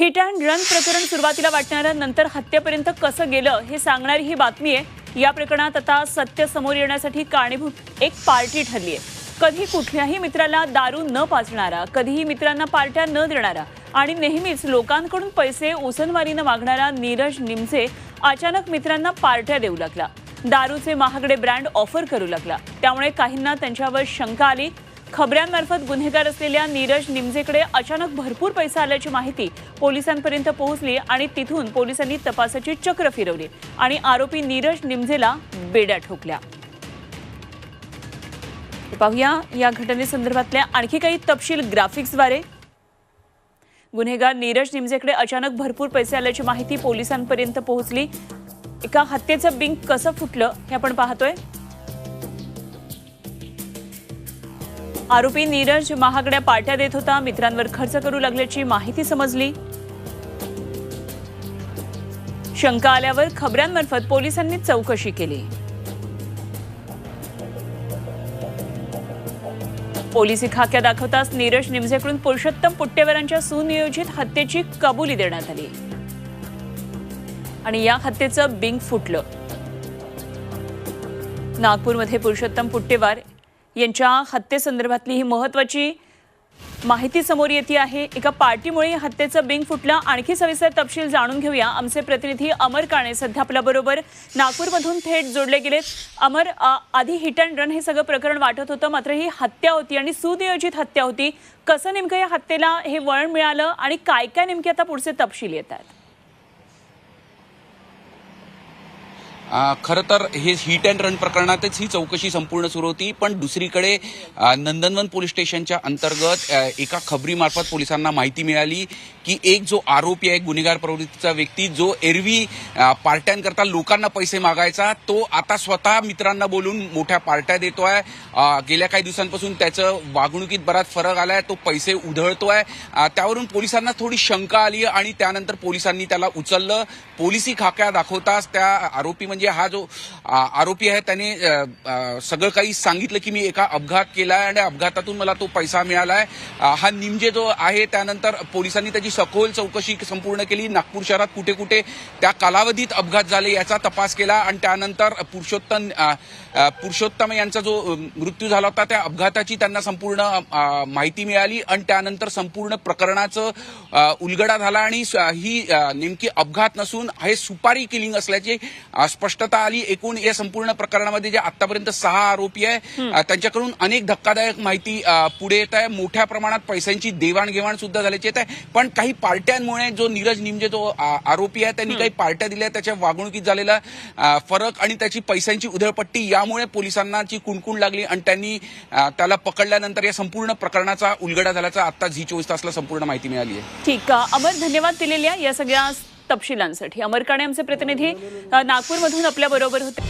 Hit and run प्रकरण सुरुवातीला वाटणाऱ्या नंतर हत्येपर्यंत कसं गेलं हे सांगणारी ही बातमी आहे. या प्रकरणात आता सत्य समोर येण्यासाठी कारणीभूत एक पार्टी ठरली आहे. कधी कुठल्याही मित्राला दारू न पाजणारा कधीही मित्रांना पार्ट्या न देणारा आणि नेहमीच लोकांकडून पैसे उसनवारीनं मागणारा नीरज निमसे अचानक मित्रांना पार्ट्या देऊ लागला. दारूचे महागडे ब्रँड ऑफर करू लागला. त्यामुळे काहींना त्यांच्यावर शंका आली. खबऱ्यांमार्फत गुन्हेगार असलेल्या नीरज निमजेकडे अचानक भरपूर पैसा आल्याची माहिती पोलिसांपर्यंत पोहोचली आणि तिथून पोलिसांनी तपासाची चक्र फिरवली आणि आरोपी नीरज निमजेला बेड्या ठोकल्या. पाहूया या घटनेसंदर्भातल्या आणखी काही तपशील ग्राफिक्सद्वारे. गुन्हेगार नीरज निमजेकडे अचानक भरपूर पैसे आल्याची माहिती पोलिसांपर्यंत पोहोचली. एका हत्येचं बिंग कसं फुटलं हे आपण पाहतोय. आरोपी नीरज महागड्या पाट्या देत होता. मित्रांवर खर्च करू लागल्याची माहिती समजली. शंका आल्यावर खबऱ्यांमार्फत पोलिसांनी चौकशी केली. पोलिसी खाक्या दाखवताच नीरज निमझेकडून पुरुषोत्तम पुट्टेवरांच्या सुनियोजित हत्येची कबुली देण्यात आली. आणि या हत्येचं बिंग फुटलं. नागपूरमध्ये पुरुषोत्तम पुट्टेवार यांच्या हत्येसंदर्भातली ही महत्वाची माहिती समोर येते आहे. एका पार्टीमुळे हत्येचं बिंग फुटलं. आणखी सविस्तर तपशील जाणून घेऊया. आमचे प्रतिनिधी अमर काणे सध्या आपल्याबरोबर नागपूरमधून थेट जोडले गेलेत. अमर आधी हिट अँड रन हे सगळं प्रकरण वाटत होतं. मात्र ही हत्या होती आणि सुनियोजित हत्या होती. कसं नेमकं या हत्येला हे वळण मिळालं आणि काय काय नेमके आता पुढचे तपशील येत खरं तर हे हिट अँड रन प्रकरणातच ही चौकशी संपूर्ण सुरू होती पण दुसरीकडे नंदनवन पोलीस स्टेशनच्या अंतर्गत एका खबरीमार्फत पोलिसांना माहिती मिळाली की एक जो आरोपी आहे गुन्हेगार प्रवृत्तीचा व्यक्ती जो एरवी पार्ट्यांकरता लोकांना पैसे मागायचा तो आता स्वतः मित्रांना बोलून मोठ्या पार्ट्या देतोय. आहे गेल्या काही दिवसांपासून त्याचं वागणुकीत बराच फरक आलाय तो पैसे उधळतोय. आहे त्यावरून पोलिसांना थोडी शंका आली आणि त्यानंतर पोलिसांनी त्याला उचललं. पोलिसी खाक्या दाखवताच त्या आरोपी म्हणजे हा जो आरोपी आहे त्याने सगळं काही सांगितलं की मी एका अपघात केलाय आणि अपघातातून मला तो पैसा मिळालाय. आहे हा निमजे जो आहे त्यानंतर पोलिसांनी त्याची सखोल चौकशी संपूर्ण केली. नागपूर शहरात कुठे कुठे त्या कालावधीत अपघात झाले याचा तपास केला आणि त्यानंतर पुरुषोत्तम पुरुषोत्तम यांचा जो मृत्यू झाला होता त्या अपघाताची त्यांना संपूर्ण माहिती मिळाली आणि त्यानंतर संपूर्ण प्रकरणाचं उलगडा झाला आणि ही नेमकी अपघात नसून हे सुपारी किलिंग असल्याचे स्पष्ट स्पष्टता आली एकूण या संपूर्ण प्रकरणामध्ये जे आतापर्यंत सहा आरोपी आहे त्यांच्याकडून अनेक धक्कादायक माहिती पुढे येत आहे. मोठ्या प्रमाणात पैशांची देवाणघेवाण सुद्धा झाल्याची येत आहे. पण काही पार्ट्यांमुळे जो नीरज निमजे जो आरोपी आहे त्यांनी काही पार्ट्या दिल्या. त्याच्या वागणुकीत झालेला फरक आणि त्याची पैशांची उधळपट्टी यामुळे पोलिसांना ची कुणकुण लागली आणि त्यांनी त्याला पकडल्यानंतर या संपूर्ण प्रकरणाचा उलगडा झाल्याचा आता झी चोवीस तासला संपूर्ण माहिती मिळाली आहे. ठीक. आहे. अमर धन्यवाद दिलेल्या या सगळ्या तपशिलांसाठी. अमर काणे आमचे प्रतिनिधी नागपूरमधून आपल्या बरोबर होते.